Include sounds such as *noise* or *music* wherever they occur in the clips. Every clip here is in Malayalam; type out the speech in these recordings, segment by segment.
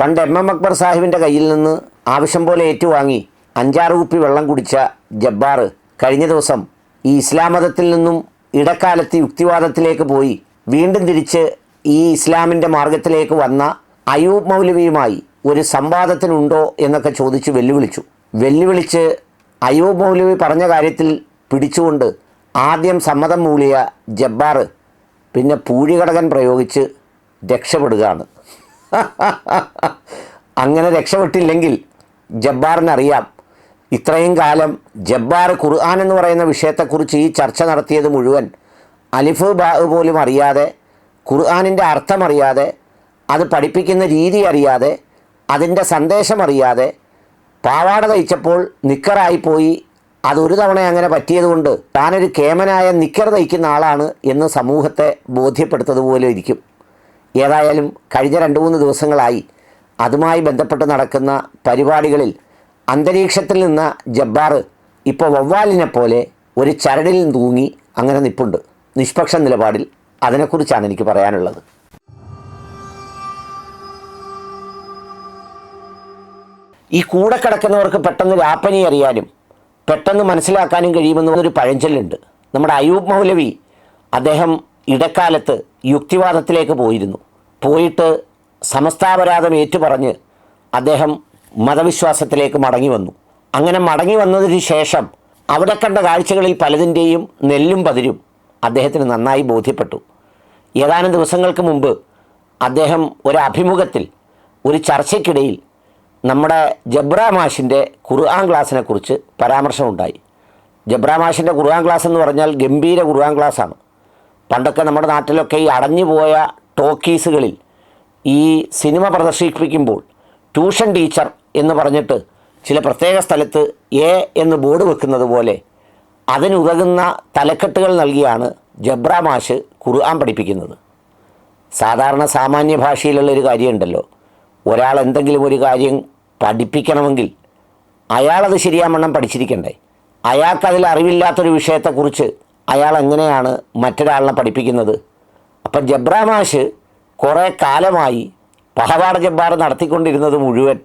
പണ്ട് എം എം അക്ബർ സാഹിബിന്റെ കയ്യിൽ നിന്ന് ആവശ്യം പോലെ ഏറ്റുവാങ്ങി അഞ്ചാറ് കുപ്പി വെള്ളം കുടിച്ച ജബ്ബാർ കഴിഞ്ഞ ദിവസം ഈ ഇസ്ലാം മതത്തിൽ നിന്നും ഇടക്കാലത്ത് യുക്തിവാദത്തിലേക്ക് പോയി വീണ്ടും തിരിച്ച് ഈ ഇസ്ലാമിന്റെ മാർഗത്തിലേക്ക് വന്ന അയൂബ് മൗലവിയുമായി ഒരു സംവാദത്തിനുണ്ടോ എന്നൊക്കെ ചോദിച്ച് വെല്ലുവിളിച്ചു. വെല്ലുവിളിച്ച് അയൂബ് മൗലവി പറഞ്ഞ കാര്യത്തിൽ പിടിച്ചുകൊണ്ട് ആദ്യം സമ്മതം മൂളിയ ജബ്ബാർ പിന്നെ പൂഴികടകൻ പ്രയോഗിച്ച് രക്ഷപ്പെടുകയാണ്. *laughs* അങ്ങനെ രക്ഷപ്പെട്ടില്ലെങ്കിൽ ജബ്ബാറിനറിയാം. ഇത്രയും കാലം ജബ്ബാർ ഖുർആൻ എന്ന് പറയുന്ന വിഷയത്തെക്കുറിച്ച് ഈ ചർച്ച നടത്തിയത് മുഴുവൻ അലിഫ് ബാ പോലും അറിയാതെ ഖുർആാനിന്റെ അർത്ഥമറിയാതെ അത് പഠിപ്പിക്കുന്ന രീതി അറിയാതെ അതിന്റെ സന്ദേശമറിയാതെ പാവാട തയ്ച്ചപ്പോൾ നിക്കറായിപ്പോയി. അതൊരു തവണ അങ്ങനെ പറ്റിയതുകൊണ്ട് താനൊരു കേമനായ നിക്കർ തയ്ക്കുന്ന ആളാണ് എന്ന് സമൂഹത്തെ ബോധ്യപ്പെടുത്തതുപോലെ ഇരിക്കും. ഏതായാലും കഴിഞ്ഞ രണ്ട് മൂന്ന് ദിവസങ്ങളായി അതുമായി ബന്ധപ്പെട്ട് നടക്കുന്ന പരിപാടികളിൽ അന്തരീക്ഷത്തിൽ നിന്ന ജബ്ബാർ ഇപ്പോൾ വവ്വാലിനെ പോലെ ഒരു ചരടിൽ തൂങ്ങി അങ്ങനെ നിപ്പുണ്ട്. നിഷ്പക്ഷ നിലപാടിൽ അതിനെക്കുറിച്ചാണ് എനിക്ക് പറയാനുള്ളത്. ഈ കൂടെ കിടക്കുന്നവർക്ക് പെട്ടെന്ന് രാപ്പനി അറിയാനും പെട്ടെന്ന് മനസ്സിലാക്കാനും കഴിയുമെന്നൊരു പഴഞ്ചൊല്ലുണ്ട്. നമ്മുടെ അയൂബ് മൗലവി അദ്ദേഹം ഇടക്കാലത്ത് യുക്തിവാദത്തിലേക്ക് പോയിരുന്നു. പോയിട്ട് സമസ്താപരാധം ഏറ്റുപറഞ്ഞ് അദ്ദേഹം മതവിശ്വാസത്തിലേക്ക് മടങ്ങി വന്നു അങ്ങനെ മടങ്ങി വന്നതിന് ശേഷം അവിടെ കണ്ട കാഴ്ചകളിൽ പലതിന്റെയും നെല്ലും പതിരും അദ്ദേഹത്തിന് നന്നായി ബോധ്യപ്പെട്ടു. ഏതാനും ദിവസങ്ങൾക്ക് മുമ്പ് അദ്ദേഹം ഒരു അഭിമുഖത്തിൽ ഒരു ചർച്ചയ്ക്കിടയിൽ നമ്മുടെ ജബ്ര മാഷിന്റെ ഖുർആൻ ക്ലാസ്സിനെക്കുറിച്ച് പരാമർശമുണ്ടായി. ജബ്ര മാഷിന്റെ ഖുർആൻ ക്ലാസ് എന്ന് പറഞ്ഞാൽ ഗംഭീര ഖുർആൻ ക്ലാസ്സാണ്. പണ്ടൊക്കെ നമ്മുടെ നാട്ടിലൊക്കെ ഈ അടഞ്ഞു പോയ ടോക്കീസുകളിൽ ഈ സിനിമ പ്രദർശിപ്പിക്കുമ്പോൾ ട്യൂഷൻ ടീച്ചർ എന്ന് പറഞ്ഞിട്ട് ചില പ്രത്യേക സ്ഥലത്ത് എ എന്ന് ബോർഡ് വെക്കുന്നത് പോലെ അതിനുതകുന്ന തലക്കെട്ടുകൾ നൽകിയാണ് ജബ്ര മാഷ് ഖുർആൻ പഠിപ്പിക്കുന്നത്. സാധാരണ സാമാന്യ ഭാഷയിലുള്ള ഒരു കാര്യമുണ്ടല്ലോ. ഒരാൾ എന്തെങ്കിലും ഒരു കാര്യം പഠിപ്പിക്കണമെങ്കിൽ അയാളത് ശരിയാവണ്ണം പഠിച്ചിരിക്കണ്ടേ. അയാൾക്കതിൽ അറിവില്ലാത്തൊരു വിഷയത്തെക്കുറിച്ച് അയാൾ എങ്ങനെയാണ് മറ്റൊരാളിനെ പഠിപ്പിക്കുന്നത്? അപ്പം ജബ്രാമാഷ് കുറേ കാലമായി പഹവാട ജബ്ബാർ നടത്തിക്കൊണ്ടിരുന്നത് മുഴുവൻ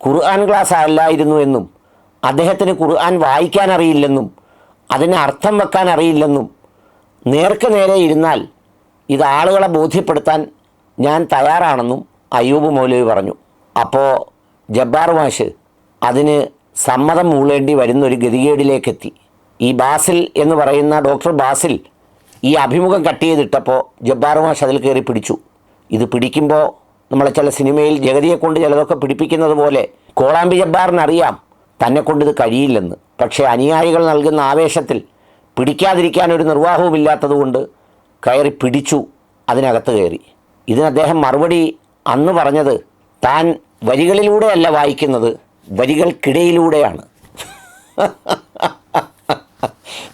ഖുർആൻ ക്ലാസ് അല്ലായിരുന്നു എന്നും അദ്ദേഹത്തിന് ഖുർആൻ വായിക്കാൻ അറിയില്ലെന്നും അതിന് അർത്ഥം വെക്കാൻ അറിയില്ലെന്നും നേർക്ക് നേരെ ഇരുന്നാൽ ഇത് ആളുകളെ ബോധ്യപ്പെടുത്താൻ ഞാൻ തയ്യാറാണെന്നും അയ്യൂബ് മൗലവി പറഞ്ഞു. അപ്പോൾ ജബ്ബാർ മാഷ് അതിന് സമ്മതം മൂളേണ്ടി വരുന്നൊരു ഗതികേടിലേക്കെത്തി. ഈ ബാസിൽ എന്ന് പറയുന്ന ഡോക്ടർ ബാസിൽ ഈ അഭിമുഖം കട്ട് ചെയ്തിട്ടപ്പോൾ ജബ്ബാർ മാഷ് അതിൽ കയറി പിടിച്ചു. ഇത് പിടിക്കുമ്പോൾ നമ്മളെ ചില സിനിമയിൽ ജഗതിയെ കൊണ്ട് ചിലതൊക്കെ പിടിപ്പിക്കുന്നത് പോലെ കോളാമ്പി ജബ്ബാറിനറിയാം തന്നെ കൊണ്ട് ഇത് കഴിയില്ലെന്ന്. പക്ഷേ അനുയായികൾ നൽകുന്ന ആവേശത്തിൽ പിടിക്കാതിരിക്കാൻ ഒരു നിർവാഹവുമില്ലാത്തതുകൊണ്ട് കയറി പിടിച്ചു അതിനകത്ത് കയറി. ഇതിന് അദ്ദേഹം മറുപടി അന്ന് പറഞ്ഞത് താൻ വരികളിലൂടെയല്ല വായിക്കുന്നത് വരികൾക്കിടയിലൂടെയാണ്. *laughs*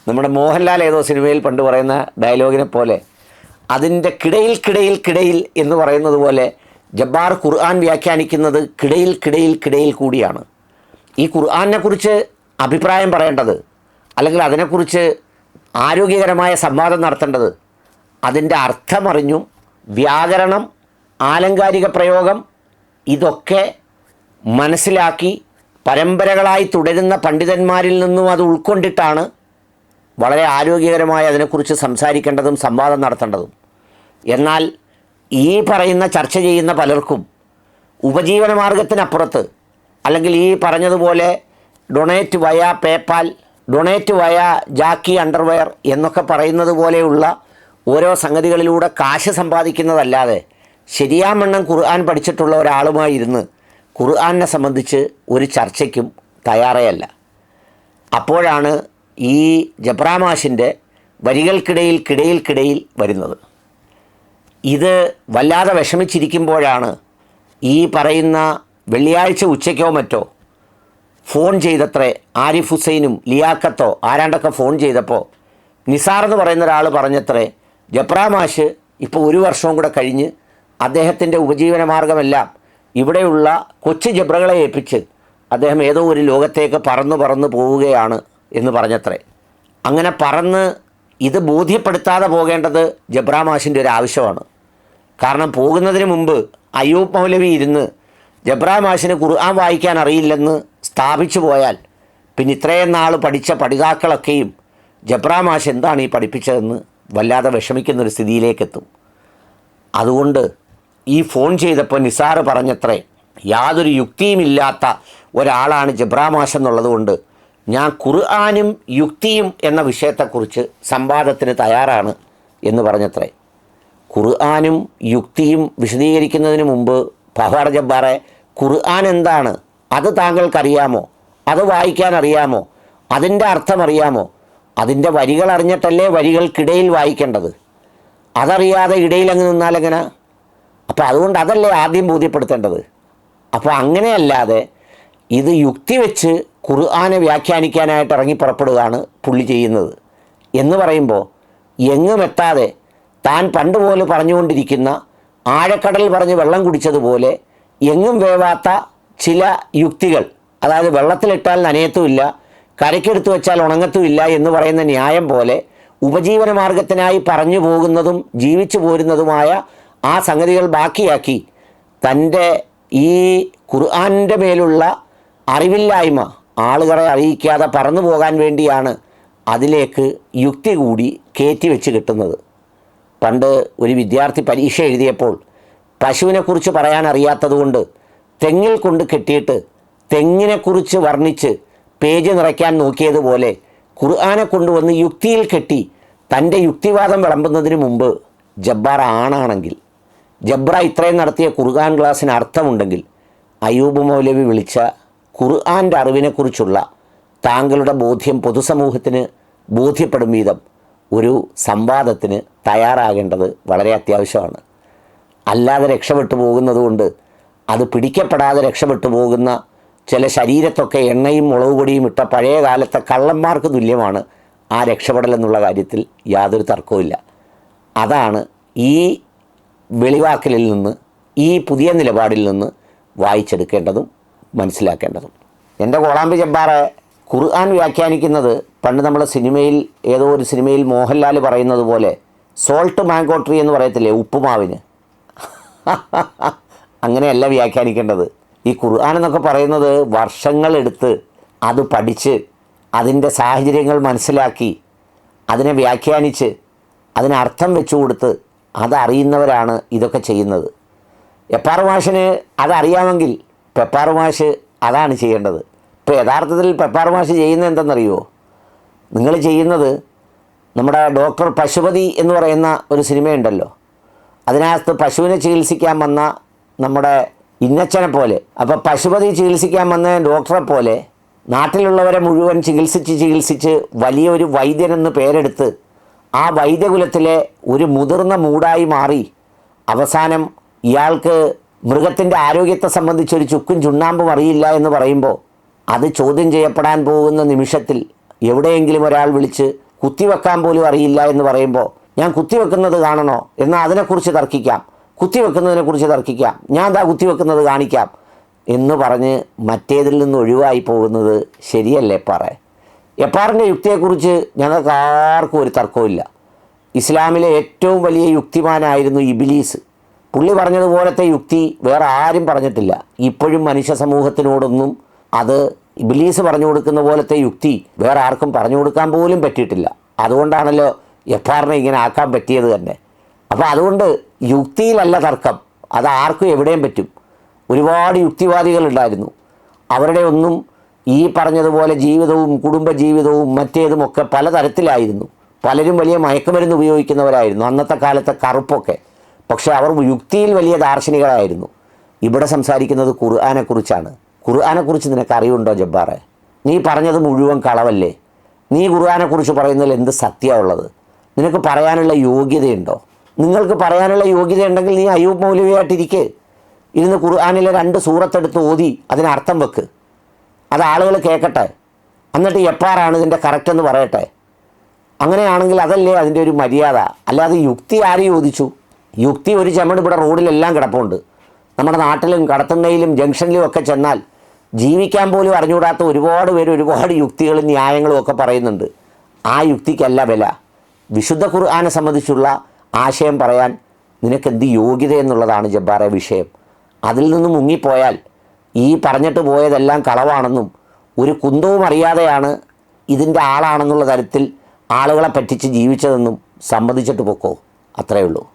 നമ്മുടെ മോഹൻലാൽ ഏതോ സിനിമയിൽ പണ്ട് പറയുന്ന ഡയലോഗിനെ പോലെ അതിന്റെ കിടയിൽ കിടയിൽ കിടയിൽ എന്ന് പറയുന്നത് പോലെ ജബ്ബാർ ഖുർആൻ വ്യാഖ്യാനിക്കുന്നത് കിടയിൽ കിടയിൽ കിടയിൽ കൂടിയാണ്. ഈ ഖുർആനെ കുറിച്ച് അഭിപ്രായം പറയേണ്ടത് അല്ലെങ്കിൽ അതിനെക്കുറിച്ച് ആരോഗ്യകരമായ സംവാദം നടത്തേണ്ടത് അതിന്റെ അർത്ഥമറിഞ്ഞും വ്യാകരണം ആലങ്കാരിക പ്രയോഗം ഇതൊക്കെ മനസ്സിലാക്കി പരമ്പരകളായി തുടരുന്ന പണ്ഡിതന്മാരിൽ നിന്നും അത് ഉൾക്കൊണ്ടിട്ടാണ് വളരെ ആരോഗ്യകരമായി അതിനെക്കുറിച്ച് സംസാരിക്കേണ്ടതും സംവാദം നടത്തേണ്ടതും. എന്നാൽ ഈ പറയുന്ന ചർച്ച ചെയ്യുന്ന പലർക്കും ഉപജീവന മാർഗത്തിനപ്പുറത്ത് അല്ലെങ്കിൽ ഈ പറഞ്ഞതുപോലെ ഡൊണേറ്റ് വയ പേപ്പാൽ ഡൊണേറ്റ് വയ ജാക്കി അണ്ടർവെയർ എന്നൊക്കെ പറയുന്നത് പോലെയുള്ള ഓരോ സംഗതികളിലൂടെ കാശ് സമ്പാദിക്കുന്നതല്ലാതെ ശരിയാമണ്ണം ഖുർആൻ പഠിച്ചിട്ടുള്ള ഒരാളുമായി ഇരുന്ന് സംബന്ധിച്ച് ഒരു ചർച്ചയ്ക്കും തയ്യാറേയല്ല. അപ്പോഴാണ് ഈ ജബ്രാമാഷിന്റെ വരികൾക്കിടയിൽ കിടയിൽക്കിടയിൽ വരുന്നത്. ഇത് വല്ലാതെ വിഷമിച്ചിരിക്കുമ്പോഴാണ് ഈ പറയുന്ന വെള്ളിയാഴ്ച ഉച്ചയ്ക്കോ മറ്റോ ഫോൺ ചെയ്തത്രേ ആരിഫ് ഹുസൈനും ലിയാക്കത്തോ ആരാണ്ടൊക്കെ ഫോൺ ചെയ്തപ്പോൾ നിസാർ എന്ന് പറയുന്ന ഒരാൾ പറഞ്ഞത്രേ ജപ്രാമാഷ് ഇപ്പോൾ ഒരു വർഷവും കൂടെ കഴിഞ്ഞ് അദ്ദേഹത്തിന്റെ ഉപജീവന മാർഗമെല്ലാം ഇവിടെയുള്ള കൊച്ചു ജബ്രകളെ ഏൽപ്പിച്ച് അദ്ദേഹം ഏതോ ഒരു ലോകത്തേക്ക് പറന്ന് പറന്ന് പോവുകയാണ് എന്ന് പറഞ്ഞത്രേ. അങ്ങനെ പറന്ന് ഇത് ബോധ്യപ്പെടുത്താതെ പോകേണ്ടത് ജബ്രാമാഷിന്റെ ഒരു ആവശ്യമാണ്. കാരണം പോകുന്നതിന് മുമ്പ് അയ്യൂബ് മൗലവി ഇരുന്ന് ജബ്രാമാഷിന് ഖുർആൻ വായിക്കാൻ അറിയില്ലെന്ന് സ്ഥാപിച്ചു പോയാൽ പിന്നെ ഇത്രയും നാൾ പഠിച്ച പഠിതാക്കളൊക്കെയും ജബ്രാമാഷ് എന്താണ് ഈ പഠിപ്പിച്ചതെന്ന് വല്ലാതെ വിഷമിക്കുന്നൊരു സ്ഥിതിയിലേക്കെത്തും. അതുകൊണ്ട് ഈ ഫോൺ ചെയ്തപ്പോൾ നിസാർ പറഞ്ഞത്രേ യാതൊരു യുക്തിയുമില്ലാത്ത ഒരാളാണ് ജബ്രാമാഷ് എന്നുള്ളതുകൊണ്ട് ഞാൻ ഖുർആാനും യുക്തിയും എന്ന വിഷയത്തെക്കുറിച്ച് സംവാദത്തിന് തയ്യാറാണ് എന്ന് പറഞ്ഞത്രേ. ഖുർആാനും യുക്തിയും വിശദീകരിക്കുന്നതിന് മുമ്പ് ഫഹാർ ജബ്ബാറെ ഖുർആൻ എന്താണ്? അത് താങ്കൾക്കറിയാമോ? അത് വായിക്കാൻ അറിയാമോ അതിന്റെ അറിയാമോ അതിന്റെ വരികൾ അറിഞ്ഞിട്ടല്ലേ വരികൾക്കിടയിൽ വായിക്കേണ്ടത്? അതറിയാതെ ഇടയിൽ അങ്ങ് നിന്നാലെങ്ങനെ അപ്പോൾ അതുകൊണ്ട് അതല്ലേ ആദ്യം ബോധ്യപ്പെടുത്തേണ്ടത്. അപ്പോൾ അങ്ങനെയല്ലാതെ ഇത് യുക്തി വെച്ച് ഖുർആനെ വ്യാഖ്യാനിക്കാനായിട്ട് ഇറങ്ങി പുറപ്പെടുകയാണ് പുള്ളി ചെയ്യുന്നത്. എന്ന് പറയുമ്പോൾ എങ്ങും എത്താതെ താൻ പണ്ട് പോലെ പറഞ്ഞുകൊണ്ടിരിക്കുന്ന ആഴക്കടൽ പറഞ്ഞ് വെള്ളം കുടിച്ചതുപോലെ എങ്ങും വേവാത്ത ചില യുക്തികൾ അതായത് വെള്ളത്തിലിട്ടാൽ നനയത്തുമില്ല കരയ്ക്കെടുത്ത് വെച്ചാൽ ഉണങ്ങത്തുമില്ല എന്ന് പറയുന്ന ന്യായം പോലെ ഉപജീവന മാർഗത്തിനായി പറഞ്ഞു പോകുന്നതും ജീവിച്ചു പോരുന്നതുമായ ആ സംഗതികൾ ബാക്കിയാക്കി തന്റെ ഈ ഖുർആാനിന്റെ മേലുള്ള അറിവില്ലായ്മ ആളുകളെ അറിയിക്കാതെ പറന്നു പോകാൻ വേണ്ടിയാണ് അതിലേക്ക് യുക്തി കൂടി കയറ്റി വെച്ച് കിട്ടുന്നത്. പണ്ട് ഒരു വിദ്യാർത്ഥി പരീക്ഷ എഴുതിയപ്പോൾ പശുവിനെക്കുറിച്ച് പറയാൻ അറിയാത്തതുകൊണ്ട് തെങ്ങിൽ കൊണ്ട് കെട്ടിയിട്ട് തെങ്ങിനെക്കുറിച്ച് വർണിച്ച് പേജ് നിറയ്ക്കാൻ നോക്കിയതുപോലെ ഖുർആനെ കൊണ്ടുവന്ന് യുക്തിയിൽ കെട്ടി തന്റെ യുക്തിവാദം വിളമ്പുന്നതിന് മുമ്പ് ജബ്ബാർ ആണാണെങ്കിൽ ജബ്ര ഇത്രയും നടത്തിയ ഖുർആൻ ക്ലാസ്സിന് അർത്ഥമുണ്ടെങ്കിൽ അയൂബ് മൗലവി വിളിച്ച ഖുർആന്റെ അറിവിനെക്കുറിച്ചുള്ള താങ്കളുടെ ബോധ്യം പൊതുസമൂഹത്തിന് ബോധ്യപ്പെടും വിധം ഒരു സംവാദത്തിന് തയ്യാറാകേണ്ടത് വളരെ അത്യാവശ്യമാണ്. അല്ലാതെ രക്ഷപ്പെട്ടു പോകുന്നതുകൊണ്ട് അത് പിടിക്കപ്പെടാതെ രക്ഷപ്പെട്ടു പോകുന്ന ചില ശരീരത്തൊക്കെ എണ്ണയും മുളക് പൊടിയും ഇട്ട പഴയ കാലത്തെ കള്ളന്മാർക്ക് തുല്യമാണ്. ആ രക്ഷപ്പെടൽ എന്നുള്ള കാര്യത്തിൽ യാതൊരു തർക്കവുമില്ല. അതാണ് ഈ വെളിവാക്കലിൽ നിന്ന് ഈ പുതിയ നിലപാടിൽ നിന്ന് വായിച്ചെടുക്കേണ്ടതും മനസ്സിലാക്കേണ്ടതും. എന്റെ കോളാമ്പി ജബ്ബാറെ ഖുർആൻ വ്യാഖ്യാനിക്കുന്നത് പണ്ട് നമ്മൾ സിനിമയിൽ ഏതോ ഒരു സിനിമയിൽ മോഹൻലാൽ പറയുന്നത് പോലെ സോൾട്ട് മാംഗോ ട്രീ എന്ന് പറയത്തില്ലേ ഉപ്പുമാവിന്. *laughs* അങ്ങനെയല്ല വ്യാഖ്യാനിക്കേണ്ടത്. ഈ ഖുർആൻ എന്നൊക്കെ പറയുന്നത് വർഷങ്ങളെടുത്ത് അത് പഠിച്ച് അതിന്റെ സാഹചര്യങ്ങൾ മനസ്സിലാക്കി അതിനെ വ്യാഖ്യാനിച്ച് അതിന് അർത്ഥം വെച്ചു കൊടുത്ത് അതറിയുന്നവരാണ് ഇതൊക്കെ ചെയ്യുന്നത്. എപ്പാർ മാഷിന് അതറിയാമെങ്കിൽ പെപ്പാറു മാഷ് അതാണ് ചെയ്യേണ്ടത്. ഇപ്പോൾ യഥാർത്ഥത്തിൽ പെപ്പാറു മാഷ് ചെയ്യുന്നത് എന്തെന്നറിയുമോ നിങ്ങൾ ചെയ്യുന്നത് നമ്മുടെ ഡോക്ടർ പശുപതി എന്ന് പറയുന്ന ഒരു സിനിമയുണ്ടല്ലോ. അതിനകത്ത് പശുവിനെ ചികിത്സിക്കാൻ വന്ന നമ്മുടെ ഇന്നച്ചനെ പോലെ അപ്പോൾ പശുപതി ചികിത്സിക്കാൻ വന്ന ഡോക്ടറെ പോലെ നാട്ടിലുള്ളവരെ മുഴുവൻ ചികിത്സിച്ച് ചികിത്സിച്ച് വലിയൊരു വൈദ്യനെന്ന് പേരെടുത്ത് ആ വൈദ്യകുലത്തിലെ ഒരു മുതിർന്ന മൂടായി മാറി അവസാനം ഇയാൾക്ക് മൃഗത്തിന്റെ ആരോഗ്യത്തെ സംബന്ധിച്ച് ഒരു ചുക്കും ചുണ്ണാമ്പും അറിയില്ല എന്ന് പറയുമ്പോൾ അത് ചോദ്യം ചെയ്യപ്പെടാൻ പോകുന്ന നിമിഷത്തിൽ എവിടെയെങ്കിലും ഒരാൾ വിളിച്ച് കുത്തിവെക്കാൻ പോലും അറിയില്ല എന്ന് പറയുമ്പോൾ ഞാൻ കുത്തിവെക്കുന്നത് കാണണോ? എന്നാൽ അതിനെക്കുറിച്ച് തർക്കിക്കാം. കുത്തിവെക്കുന്നതിനെക്കുറിച്ച് തർക്കിക്കാം. ഞാൻ എന്താ കുത്തിവെക്കുന്നത് കാണിക്കാം എന്ന് പറഞ്ഞ് മറ്റേതിൽ നിന്ന് ഒഴിവായി പോകുന്നത് ശരിയല്ലേ എപ്പാറെ? എപ്പാറിന്റെ യുക്തിയെക്കുറിച്ച് ഞങ്ങൾക്ക് ആർക്കും ഒരു തർക്കമില്ല ഇസ്ലാമിലെ ഏറ്റവും വലിയ യുക്തിമാനായിരുന്നു ഇബിലീസ്. പുള്ളി പറഞ്ഞതുപോലത്തെ യുക്തി വേറെ ആരും പറഞ്ഞിട്ടില്ല. ഇപ്പോഴും മനുഷ്യ സമൂഹത്തിനോടൊന്നും അത് ഇബിലീസ് പറഞ്ഞു കൊടുക്കുന്ന പോലത്തെ യുക്തി വേറെ ആർക്കും പറഞ്ഞു കൊടുക്കാൻ പോലും പറ്റിയിട്ടില്ല. അതുകൊണ്ടാണല്ലോ എഫാറിനെ ഇങ്ങനെ ആക്കാൻ പറ്റിയത് തന്നെ. അപ്പോൾ അതുകൊണ്ട് യുക്തിയിലല്ല തർക്കം. അത് ആർക്കും എവിടെയും പറ്റും. ഒരുപാട് യുക്തിവാദികളുണ്ടായിരുന്നു. അവരുടെ ഒന്നും ഈ പറഞ്ഞതുപോലെ ജീവിതവും കുടുംബജീവിതവും മറ്റേതുമൊക്കെ പലതരത്തിലായിരുന്നു. പലരും വലിയ മയക്കുമരുന്ന് ഉപയോഗിക്കുന്നവരായിരുന്നു. അന്നത്തെ കാലത്തെ കറുപ്പൊക്കെ. പക്ഷേ അവർ യുക്തിയിൽ വലിയ ദാർശനികളായിരുന്നു. ഇവിടെ സംസാരിക്കുന്നത് ഖുർആാനെക്കുറിച്ചാണ്. ഖുർആാനെക്കുറിച്ച് നിനക്ക് അറിവുണ്ടോ ജബ്ബാറെ? നീ പറഞ്ഞത് മുഴുവൻ കളവല്ലേ? നീ ഖുർആാനെക്കുറിച്ച് പറയുന്നതിൽ എന്ത് സത്യമുള്ളത് നിനക്ക് പറയാനുള്ള യോഗ്യതയുണ്ടോ? നിങ്ങൾക്ക് പറയാനുള്ള യോഗ്യതയുണ്ടെങ്കിൽ നീ അയ്യൂബ് മൗലവിയായിട്ടിരിക്കേ. ഇരുന്ന് ഖുർആാനിലെ രണ്ട് സൂറത്തെടുത്ത് ഓതി അതിനർത്ഥം വെക്ക്. അത് ആളുകൾ കേൾക്കട്ടെ എന്നിട്ട് എപ്പാറാണ് ഇതിന്റെ കറക്റ്റ് എന്ന് പറയട്ടെ. അങ്ങനെയാണെങ്കിൽ അതല്ലേ അതിന്റെ ഒരു മര്യാദ. അല്ലാതെ യുക്തി ആര് ചോദിച്ചു? യുക്തി ഒരു ചമട് ഇവിടെ റോഡിലെല്ലാം കിടപ്പുണ്ട്. നമ്മുടെ നാട്ടിലും കടത്തുന്നയിലും ജംഗ്ഷനിലും ഒക്കെ ചെന്നാൽ ജീവിക്കാൻ പോലും അറിഞ്ഞുകൂടാത്ത ഒരുപാട് പേര് ഒരുപാട് യുക്തികളും ന്യായങ്ങളും ഒക്കെ പറയുന്നുണ്ട്. ആ യുക്തിക്കല്ല വില. വിശുദ്ധ ഖുർആനെ സംബന്ധിച്ചുള്ള ആശയം പറയാൻ നിനക്ക് എന്ത് യോഗ്യത എന്നുള്ളതാണ് ജബ്ബാറെ വിഷയം. അതിൽ നിന്ന് മുങ്ങിപ്പോയാൽ ഈ പറഞ്ഞിട്ട് പോയതെല്ലാം കളവാണെന്നും ഒരു കുന്തവും അറിയാതെയാണ് ഇതിന്റെ ആളാണെന്നുള്ള തരത്തിൽ ആളുകളെ പറ്റിച്ച് ജീവിച്ചതെന്നും സമ്മതിച്ചിട്ട് പൊക്കോ. അത്രയേ ഉള്ളൂ.